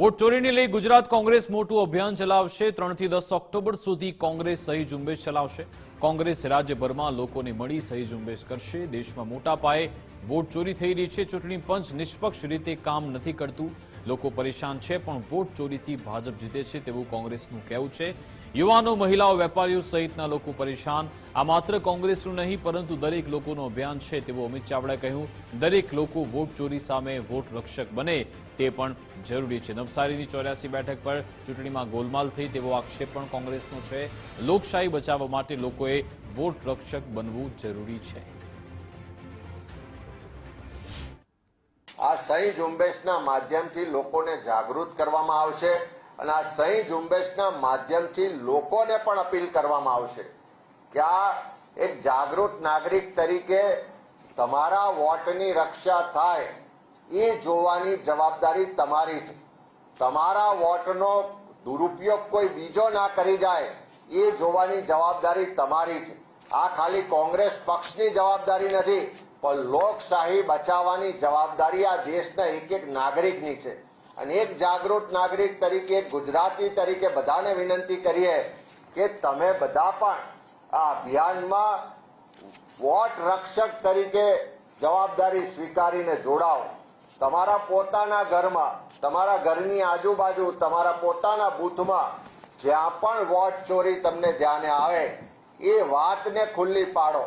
Vote ચોરીને લઈ ગુજરાત કોંગ્રેસ મોટું અભિયાન ચલાવશે. ત્રણથી દસ ઓક્ટોબર સુધી કોંગ્રેસ સહી ઝુંબેશ ચલાવશે. કોંગ્રેસ રાજ્યભરમાં લોકોને મળી સહી ઝુંબેશ કરશે. દેશમાં મોટા પાયે વોટ ચોરી થઈ રહી છે. ચૂંટણી પંચ નિષ્પક્ષ રીતે કામ નથી કરતું. લોકો પરેશાન છે, પણ વોટ ચોરીથી ભાજપ જીતે છે તેવું કોંગ્રેસનું કહેવું છે. યુવાનો, મહિલાઓ, વેપારીઓ સહિતના લોકો પરેશાન. આ માત્ર કોંગ્રેસનું નહીં, પરંતુ દરેક લોકોનું અભિયાન છે તેવું અમિત ચાવડાએ કહ્યું. દરેક લોકો વોટ ચોરી સામે વોટ રક્ષક બને તે પણ જરૂરી છે. નવસારીની ચોર્યાસી બેઠક પર ચૂંટણીમાં ગોલમાલ થઈ તેવો આક્ષેપ પણ કોંગ્રેસનો છે. લોકશાહી બચાવવા માટે લોકોએ વોટ રક્ષક બનવું જરૂરી છે. સહી ઝુંબેશના માધ્યમથી લોકોને જાગૃત કરવામાં આવશે અને આ સહી ઝુંબેશના માધ્યમથી લોકોને પણ અપીલ કરવામાં આવશે કે આ એક જાગૃત નાગરિક તરીકે તમારા વોટની રક્ષા થાય એ જોવાની જવાબદારી તમારી છે. તમારા વોટનો દુરુપયોગ કોઈ બીજો ના કરી જાય એ જોવાની જવાબદારી તમારી છે. આ ખાલી કોંગ્રેસ પક્ષની જવાબદારી નથી પણ લોકશાહી બચાવવાની જવાબદારી આ દેશના એક એક નાગરિકની છે. અને એક જાગૃત નાગરિક તરીકે, એક ગુજરાતી તરીકે બધાને વિનંતી કરીએ કે તમે બધા પણ આ અભિયાનમાં વોટ રક્ષક તરીકે જવાબદારી સ્વીકારીને જોડાઓ. તમારા પોતાના ઘરમાં, તમારા ઘરની આજુબાજુ, તમારા પોતાના બૂથમાં જ્યાં પણ વોટ ચોરી તમને ધ્યાને આવે, એ વાતને ખુલ્લી પાડો.